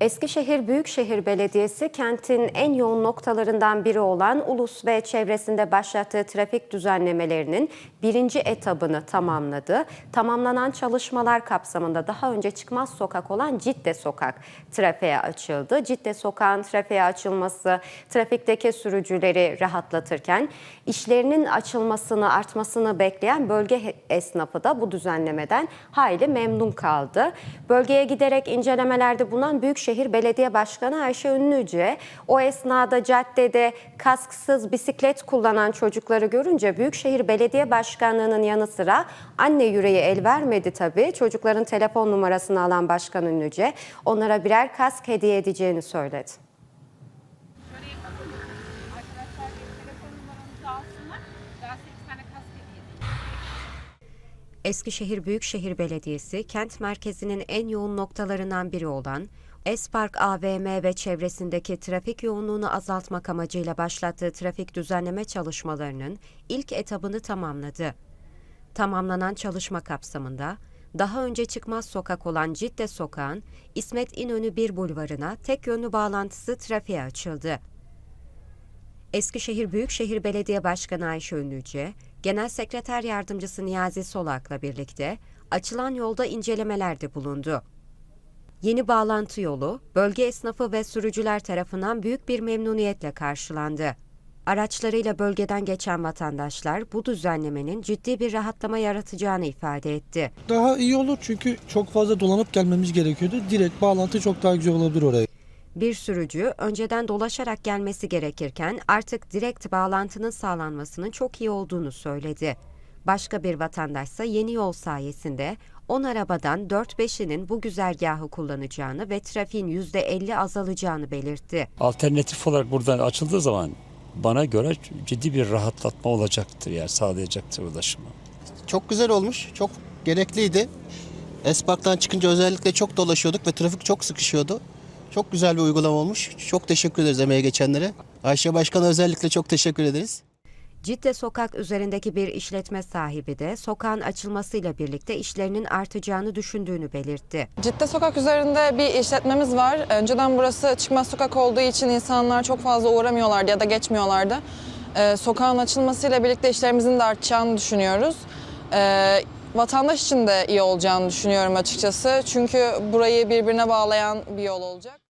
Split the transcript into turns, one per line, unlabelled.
Eskişehir Büyükşehir Belediyesi kentin en yoğun noktalarından biri olan Ulus ve çevresinde başlattığı trafik düzenlemelerinin birinci etabını tamamladı. Tamamlanan çalışmalar kapsamında daha önce çıkmaz sokak olan Cidde Sokak trafiğe açıldı. Cidde Sokak'ın trafiğe açılması trafikteki sürücüleri rahatlatırken işlerinin açılmasını artmasını bekleyen bölge esnafı da bu düzenlemeden hayli memnun kaldı. Bölgeye giderek incelemelerde bulunan Büyükşehir Belediye Başkanı Ayşe Ünlüce o esnada caddede kasksız bisiklet kullanan çocukları görünce Büyükşehir Belediye Başkanlığı'nın yanı sıra anne yüreği el vermedi tabii. Çocukların telefon numarasını alan Başkan Ünlüce onlara birer kask hediye edeceğini söyledi. Eskişehir Büyükşehir Belediyesi kent merkezinin en yoğun noktalarından biri olan Espark AVM ve çevresindeki trafik yoğunluğunu azaltmak amacıyla başlattığı trafik düzenleme çalışmalarının ilk etabını tamamladı. Tamamlanan çalışma kapsamında daha önce çıkmaz sokak olan Cidde Sokağı'nın İsmet İnönü 1 bulvarına tek yönlü bağlantısı trafiğe açıldı. Eskişehir Büyükşehir Belediye Başkanı Ayşe Ünlüce, Genel Sekreter Yardımcısı Niyazi Solak'la birlikte açılan yolda incelemelerde bulundu. Yeni bağlantı yolu, bölge esnafı ve sürücüler tarafından büyük bir memnuniyetle karşılandı. Araçlarıyla bölgeden geçen vatandaşlar bu düzenlemenin ciddi bir rahatlama yaratacağını ifade etti.
Daha iyi olur çünkü çok fazla dolanıp gelmemiz gerekiyordu. Direkt bağlantı çok daha güzel olabilir oraya.
Bir sürücü önceden dolaşarak gelmesi gerekirken artık direkt bağlantının sağlanmasının çok iyi olduğunu söyledi. Başka bir vatandaşsa yeni yol sayesinde 10 arabadan 4-5'inin bu güzergahı kullanacağını ve trafiğin %50 azalacağını belirtti.
alternatif olarak buradan açıldığı zaman bana göre ciddi bir rahatlatma olacaktır yani sağlayacaktır ulaşımı.
Çok güzel olmuş. Çok gerekliydi. Espark'tan çıkınca özellikle çok dolaşıyorduk ve trafik çok sıkışıyordu. Çok güzel bir uygulama olmuş. Çok teşekkür ederiz emeğe geçenlere. Ayşe Başkan'a özellikle çok teşekkür ederiz.
Cidde Sokak üzerindeki bir işletme sahibi de sokağın açılmasıyla birlikte işlerinin artacağını düşündüğünü belirtti.
Cidde Sokak üzerinde bir işletmemiz var. Önceden burası çıkmaz sokak olduğu için insanlar çok fazla uğramıyorlardı ya da geçmiyorlardı. Ee, sokağın açılmasıyla birlikte işlerimizin de artacağını düşünüyoruz. Ee, vatandaş için de iyi olacağını düşünüyorum açıkçası. Çünkü burayı birbirine bağlayan bir yol olacak.